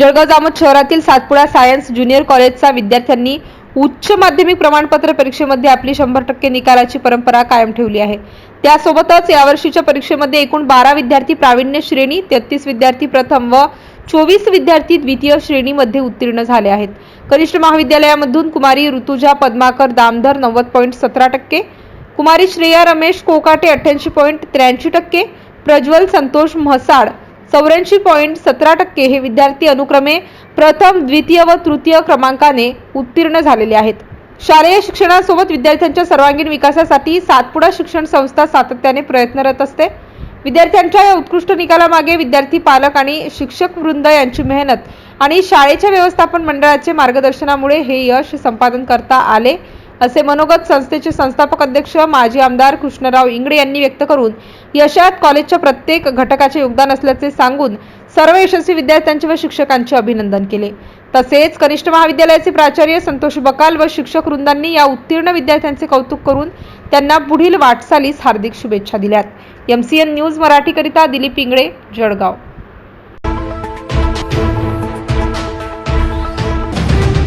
जळगाव जामोद शहरातील Satpura science junior कॉलेजचा विद्यार्थ्यांनी उच्च माध्यमिक प्रमाणपत्र परीक्षेमध्ये आपली शंभर टक्के निकालाची परंपरा कायम ठेवली आहे. त्यासोबतच यावर्षीच्या परीक्षेमध्ये एकूण बारा विद्यार्थी प्रावीण्य श्रेणी तेहतीस विद्यार्थी प्रथम व चोवीस विद्यार्थी द्वितीय श्रेणीमध्ये उत्तीर्ण झाले आहेत. कनिष्ठ महाविद्यालयामधून कुमारी ऋतुजा पद्माकर दामधर नव्वद पॉईंट सतरा टक्के कुमारी श्रेया रमेश कोकाटे अठ्ठ्याऐंशी पॉईंट त्र्याऐंशी टक्के प्रज्वल संतोष म्हसाड चौऱ्याऐंशी पॉईंट सतरा टक्के हे विद्यार्थी अनुक्रमे प्रथम द्वितीय व तृतीय क्रमांकाने उत्तीर्ण झालेले आहेत. शालेय शिक्षणासोबत विद्यार्थ्यांच्या सर्वांगीण विकासासाठी सातपुडा शिक्षण संस्था सातत्याने प्रयत्नरत असते. विद्यार्थ्यांच्या या उत्कृष्ट निकालामागे विद्यार्थी पालक आणि शिक्षक वृंद यांची मेहनत आणि शाळेच्या व्यवस्थापन मंडळाचे मार्गदर्शनामुळे हे यश संपादन करता आले. असे मनोगत संस्थेचे संस्थापक अध्यक्ष माजी आमदार कृष्णराव इंगडे यांनी व्यक्त करून यशात कॉलेजच्या प्रत्येक घटकाचे योगदान असल्याचे सांगून सर्व यशस्वी विद्यार्थ्यांचे व शिक्षकांचे अभिनंदन केले. तसेच कनिष्ठ महाविद्यालयाचे प्राचार्य संतोष बकाल व शिक्षक वृंदांनी या उत्तीर्ण विद्यार्थ्यांचे कौतुक करून त्यांना पुढील वाटचालीस हार्दिक शुभेच्छा दिल्यात. एमसीएन न्यूज मराठीकरिता दिलीप इंगळे जळगाव.